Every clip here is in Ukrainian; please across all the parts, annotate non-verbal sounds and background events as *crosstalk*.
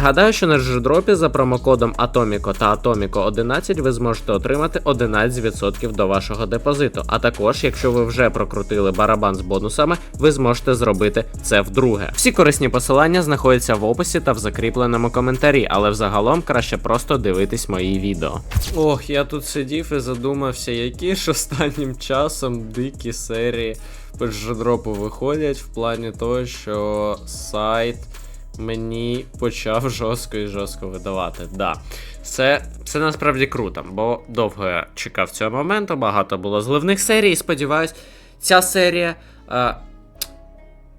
Нагадаю, що на джедропі за промокодом Atomico та Atomico 11 ви зможете отримати 11% до вашого депозиту. А також, якщо ви вже прокрутили барабан з бонусами, ви зможете зробити це вдруге. Всі корисні посилання знаходяться в описі та в закріпленому коментарі, але взагалом краще просто дивитись мої відео. Ох, я тут сидів і задумався, які ж останнім часом дикі серії по джедропу виходять в плані того, що сайт мені почав жорстко і жорстко видавати. Да. Це, це насправді круто, бо довго я чекав цього моменту, багато було зливних серій. і Сподіваюсь, ця серія е,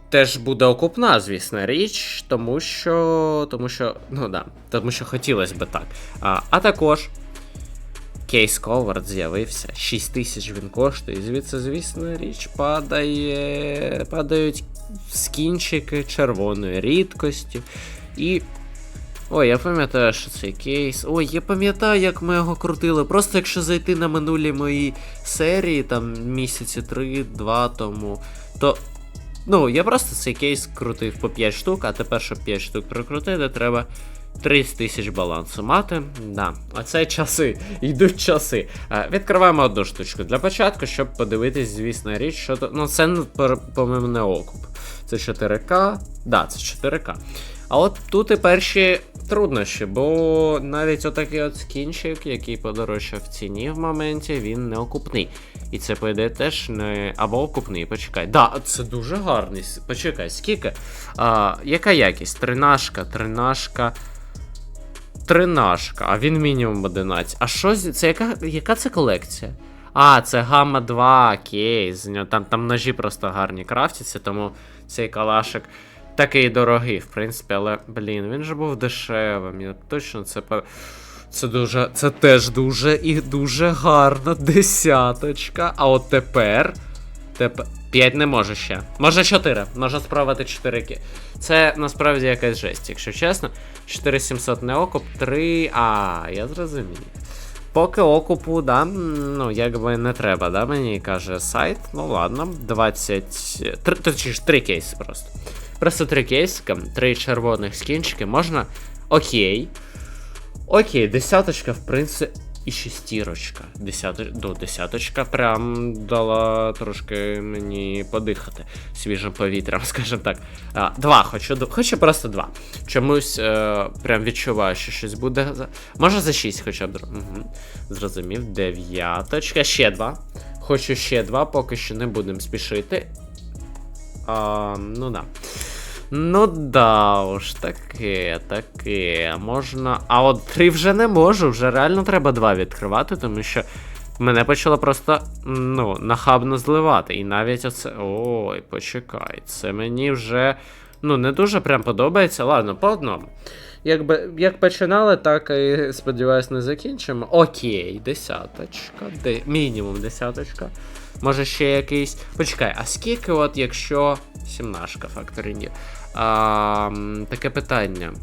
теж буде окупна, звісно, річ, тому що. Тому що. Ну да, тому що хотілося би так. А, а також. Кейс Ковард з'явився. 6 тисяч він коштує. Звідси, звісно, річ падає. Падають скінчики червоної рідкості. І. Ой, я пам'ятаю, що цей кейс. Ой, я пам'ятаю, як ми його крутили. Просто якщо зайти на минулі мої серії, там місяці 3-2 тому, то. Ну, я просто цей кейс крутив по 5 штук, а тепер, щоб 5 штук прокрутити, треба 30 тисяч балансу мати. Да, оце часи, йдуть часи. Е, відкриваємо одну штучку для початку, щоб подивитись, звісно, річ, що то. Ну, це по-моєму не окуп. Це 4К. Да, це 4К. А от тут і перші труднощі, бо навіть отакий от скінчик, який подорожчав в ціні в моменті, він не окупний. І це по теж не. Або окупний, почекай. Да, це дуже гарний. Почекай, скільки? А, Яка якість? Тринашка, тринашка. Тринашка, а він мінімум 11. А що з- це яка, яка це колекція? А, це Гамма 2 кейс. Там, там ножі просто гарні крафтяться, тому цей калашик такий дорогий, в принципі, але, блін, він же був дешевим. Я точно це Це дуже. Це теж дуже і дуже гарна десяточка. А от тепер. Тепер. 5 не може ще. Може 4. Може спробувати 4 ки. Це насправді якась жесть, якщо чесно. 4700 не окуп, 3. А, я зрозумів. Поки окупу, да, ну, якби не треба, да, мені каже сайт. Ну ладно, 20. Три, точніше, 3 кейси просто. Просто 3 кейсика, 3 червоних скінчики, можна. Окей. Окей, десяточка, в принципі. І шестірочка. Десято... Ну, десяточка прям дала трошки мені подихати свіжим повітрям, *laughs* скажімо так. А, два, хочу хочу просто два. Чомусь е, прям відчуваю, що щось буде. Може за шість хоча б. Угу. Зрозумів. Дев'яточка. Ще два. Хочу ще два, поки що не будемо спішити. А, ну да. Ну да уж, таке, таке. Можна. А от три вже не можу, вже реально треба два відкривати, тому що мене почало просто ну, нахабно зливати. І навіть оце. Ой, почекай, це мені вже ну, не дуже прям подобається. Ладно, по одному. Якби як починали, так і сподіваюсь, не закінчимо. Окей, десяточка. Де... Мінімум десяточка. Може ще якийсь. Почекай, а скільки, от якщо. Сімнашка факторині. А, таке питання.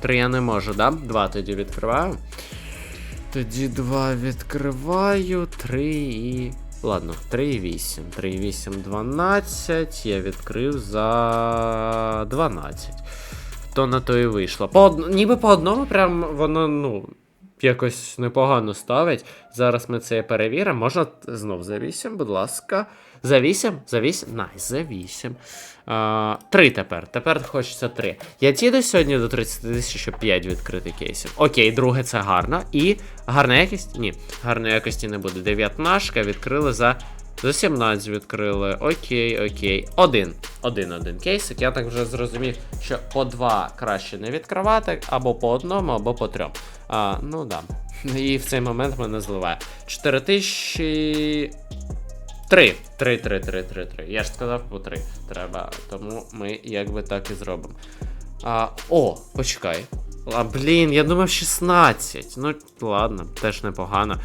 Три я не можу, да? Два тоді відкриваю. Тоді два відкриваю. Три і. Ладно, 3,8. 3,8, 12. Я відкрив за 12. То на то і вийшло. По. Ніби по одному, прям воно, ну, якось непогано ставить. Зараз ми це перевіримо. Можна знов за 8, будь ласка. За 8? За 8? Найс, за 8. 3 тепер. Тепер хочеться 3. Я дійду сьогодні до 30 тисяч, щоб 5 відкрити кейсів. Окей, друге це гарно. І гарна якість? Ні, гарної якості не буде. 19 відкрили за. За 17 відкрили. Окей, окей. Один. Один один кейсик. Я так вже зрозумів, що по два краще не відкривати, або по одному, або по трьом. А, ну да. І в цей момент мене зливає. 4 тисячі. Три. Три, три, три, три, три. Я ж сказав по три треба. Тому ми якби так і зробимо. А, О, почекай. А, блін, я думав 16. Ну, ладно, теж непогано.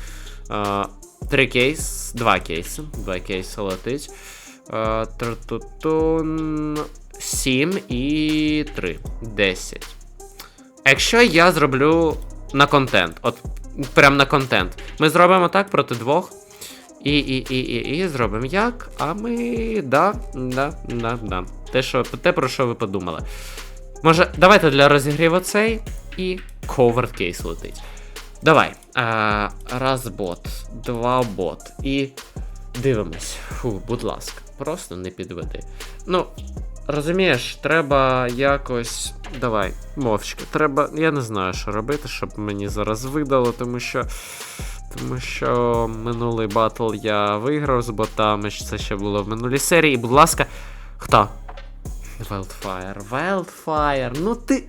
А, Три кейс, два кейси. Два кейси летить. А, Трутутун. 7 і 3. 10. Якщо я зроблю на контент, от прям на контент, ми зробимо так проти двох. І, і, і, і, і зробимо як? А ми. Да, да, да, да. Те, що, те, про що ви подумали. Може, давайте для розігріву цей і covered кейс летить. Давай. А, раз бот, два бот. І дивимось. Фу, будь ласка, просто не підведи. Ну, розумієш, треба якось. Давай, мовчки. Треба. Я не знаю, що робити, щоб мені зараз видало, тому що. Тому що минулий батл я виграв з ботами, це ще було в минулій серії. І, будь ласка, хто? Wildfire. Wildfire. Ну ти.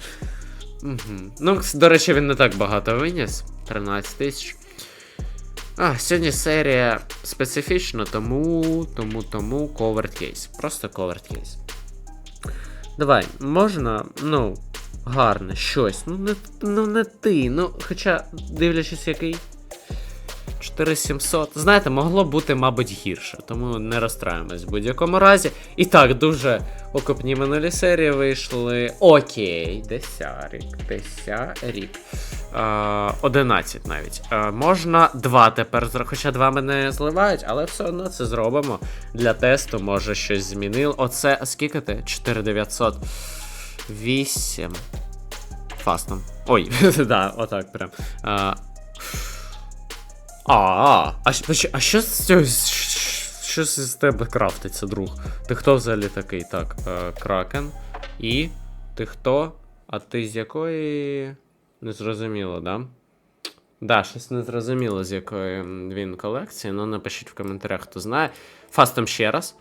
Угу. Ну, до речі, він не так багато виніс. 13 тисяч. А, сьогодні серія специфічна, тому. тому, тому covered case. Просто covered case. Давай, можна, ну, гарне, щось. Ну, не, ну, не ти. Ну, хоча, дивлячись, який. 4700. Знаєте, могло бути, мабуть, гірше, тому не розстраємось в будь-якому разі. І так, дуже окопні минулі серії вийшли. Окей, десярік, десярік. Е, 11 навіть. Е, можна два тепер. Хоча два мене зливають, але все одно це зробимо. Для тесту, може, щось змінило. Оце, а скільки ти? 4900. 8. Фастом. Ой, *laughs* да, отак прям. Е, а, а, а, а що з цього? Що з тебе крафтиться, друг? Ти хто взагалі такий? Так, е, Кракен. І. Ти хто? А ти з якої. Не зрозуміло, да? Да, щось не зрозуміло, з якої він колекції. Ну, напишіть в коментарях, хто знає. Фастом ще раз.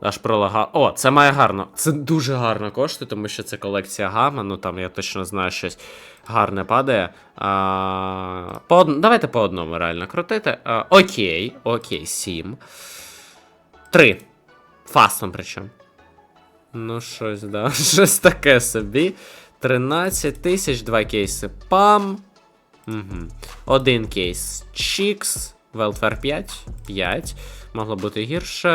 Аж пролага. О, це має гарно. Це дуже гарно коштує, тому що це колекція гама. Ну там я точно знаю, щось гарне падає. А, по од... Давайте по одному реально крутити. А, окей, окей, 7. 3. Фастом причому. Ну, щось, да. *laughs* Щось таке собі. 13 тисяч, два кейси. Пам. Угу. Один кейс. Чікс. Велфер 5. 5. Могло бути гірше.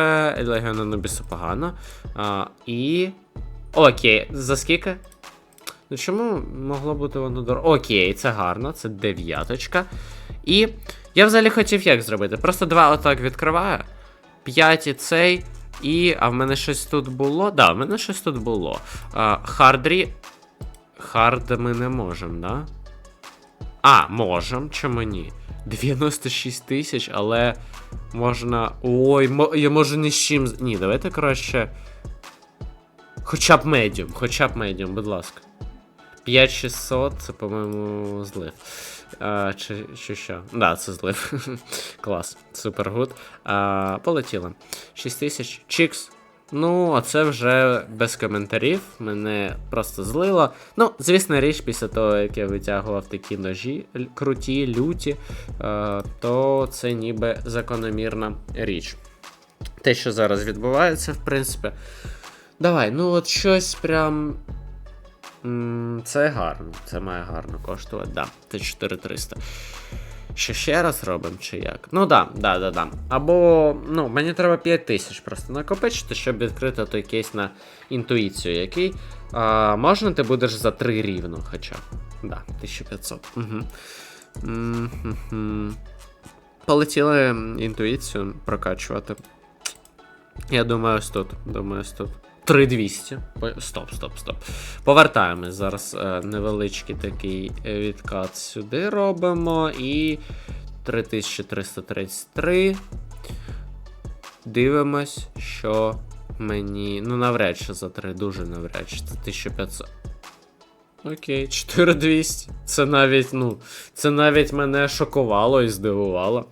Легіон Анубісу погано. А, і. Окей, за скільки? Ну чому могло бути воно дорого? Окей, це гарно, це дев'яточка. І я взагалі хотів як зробити. Просто два отак відкриваю. П'ять і цей. І. А в мене щось тут було? Да, в мене щось тут було. Хардрі. Хард ми не можемо, да? А, можем, чому ні? 96 тисяч, але можна. Ой, я можу ні з чим. Ні, давайте краще. Хоча б медіум, хоча б медіум, будь ласка. 5600, це, по-моєму, злив. А, чи, чи що? Да, це злив. *laughs* Клас, супер гуд. А, полетіли. 6000. Чікс. Ну, а це вже без коментарів. Мене просто злило. Ну, звісна річ, після того, як я витягував такі ножі круті, люті, е, то це ніби закономірна річ. Те, що зараз відбувається, в принципі. Давай, ну от щось прям. Це гарно, це має гарно коштувати. Да, це 4300. Що ще раз робимо, чи як? Ну да, да, да, да. Або, ну, мені треба 5000 просто накопичити, щоб відкрити той кейс на інтуїцію, який. А, можна ти будеш за 3 рівно, хоча. Да, 1500. Угу. Полетіли інтуїцію прокачувати. Я думаю, ось тут. Думаю, ось тут. 3200. Стоп, стоп, стоп. Повертаємось. Зараз е, невеличкий такий відкат сюди робимо. І 3333. Дивимось, що мені. Ну, навряд чи за 3, дуже навряд чи. Це 1500. Окей, 4200. Це навіть, ну, це навіть мене шокувало і здивувало,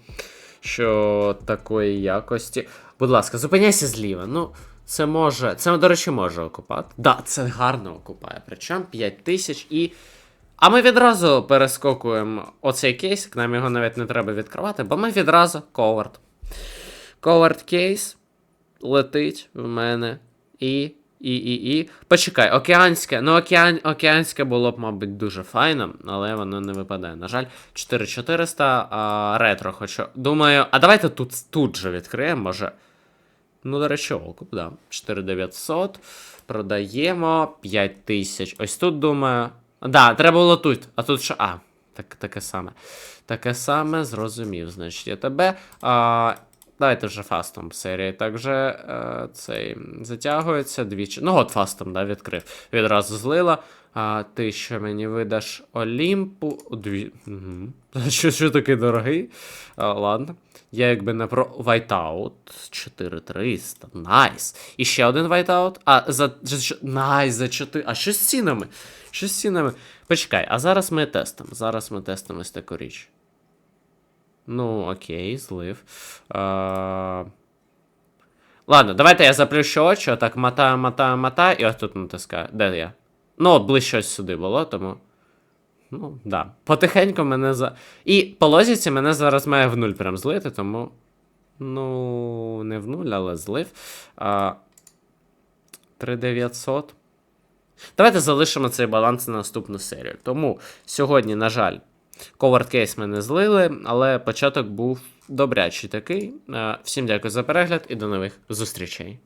що такої якості. Будь ласка, зупиняйся зліва. Ну, це може. Це, до речі, може окупати. Да, це гарно окупає. Причому 5000 і. А ми відразу перескокуємо оцей кейс, нам його навіть не треба відкривати, бо ми відразу ковард. Ковард кейс летить в мене. І. І, і, і. Почекай, океанське. Ну, океан, океанське було б, мабуть, дуже файно, але воно не випадає. На жаль, 4400, а ретро хочу. Думаю, а давайте тут, тут же відкриємо, може. Ну, до речі, окуп, да. 4900. Продаємо 5000. Ось тут думаю. Да, треба було тут. А тут що. А, так, таке саме. Таке саме, зрозумів, значить, я тебе. А, Давайте вже фастом серії. Так же е, цей затягується двічі. Ну, от фастом, да, відкрив. Відразу злила. А ти що мені видаш Олімпу? Дві. Угу. *laughs* Що, що такий дорогий? А, ладно. Я якби не про Whiteout 4300. Найс. І ще один Whiteout. А, за Найс, за 4. А що з цінами? Що з цінами? Почекай, а зараз ми тестимо. Зараз ми тестимо ось таку річ. Ну, окей, злив. А... Ладно, давайте я заплющу очі, отак мотаю, мотаю, мотаю, і ось тут натискаю. Де я? Ну, от ближче сюди було, тому. Ну, да. Потихеньку мене за. І по лозіці мене зараз має в нуль прям злити, тому. Ну, не в нуль, але злив. А... 3900. Давайте залишимо цей баланс на наступну серію. Тому сьогодні, на жаль, Covered Case ми не злили, але початок був добрячий такий. Е, Всім дякую за перегляд і до нових зустрічей.